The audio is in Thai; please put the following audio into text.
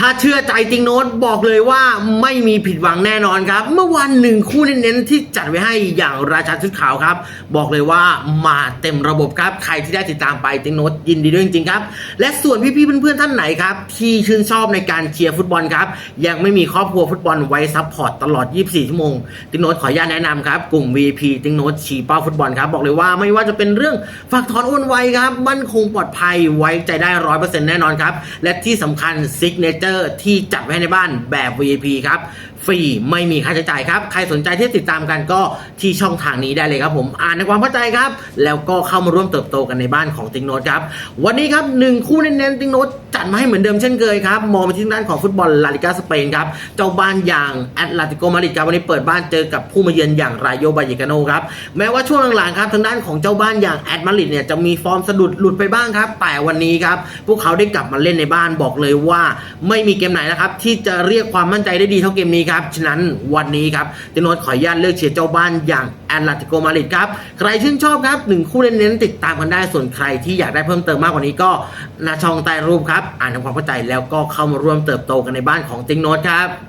ถ้าเชื่อใจติงโน้ตบอกเลยว่าไม่มีผิดหวังแน่นอนครับ เมื่อวันหนึ่งคู่เน้นๆที่จัดไว้ให้อย่างราชาชุดขาวครับ บอกเลยว่ามาเต็มระบบครับ ใครที่ได้ติดตามไปติงโน้ตยินดีด้วยจริงๆครับ และส่วนพี่ๆเพื่อนๆท่านไหนครับ ที่ชื่นชอบในการเชียร์ฟุตบอลครับ ยังไม่มีครอบครัวฟุตบอลไว้ซัพพอร์ตตลอด 24 ชั่วโมงติงโน้ตขออนุญาตแนะนำครับกลุ่ม VP ติงโน้ตชีเป้าฟุตบอลครับบอกเลยว่าไม่ว่าจะเป็นเรื่องฝากถอนโอนไวครับมั่นคงปลอดภัยไว้ใจได้ร้อยเปอร์เซ็นต์แน่นอนครับและที่สำคัญซิกเนเจอร์ที่จัดไว้ในบ้านแบบ VIP ครับ ฟรีไม่มีค่าใช้จ่ายครับ ใครสนใจที่ติดตามกันก็ที่ช่องทางนี้ได้เลยครับผม อ่านในความเข้าใจครับ แล้วก็เข้ามาร่วมเติบโตกันในบ้านของติงโนตครับ วันนี้ครับหนึ่งคู่เน้นๆติงโนตจัดมาให้เหมือนเดิมเช่นเคยครับ มองไปที่ด้านของฟุตบอลลาลิกาสเปนครับ เจ้าบ้านอย่างแอตเลติโกมาดริดครับวันนี้เปิดบ้านเจอกับผู้มาเยือนอย่างรายโยบายกาโนครับ แม้ว่าช่วงหลังๆครับทางด้านของเจ้าบ้านอย่างแอตมาดริดเนี่ยจะมีฟอร์มสะดุดหลุดไปบ้างครับแต่วันนี้ครับพวกเขาได้กลับมาเล่นในบ้านบอกเลยว่า ไม่มีเกมไหนนะครับที่จะเรียกความมั่นใจได้ดีเท่าเกมนี้ครับ ฉะนั้นวันนี้ครับเจโนตขออนุญาตเลือกเชียร์เจ้าบ้านอย่างแอตเลติโกมาริดครับ ใครชื่นชอบครับหนึ่งคู่เน้นๆติดตามกันได้ ส่วนใครที่อยากได้เพิ่มเติมมากกว่านี้ก็หน้าช่องใต้รูปครับ อ่านทำความเข้าใจแล้วก็เข้ามาร่วมเติบโตกันในบ้านของติงโนตครับ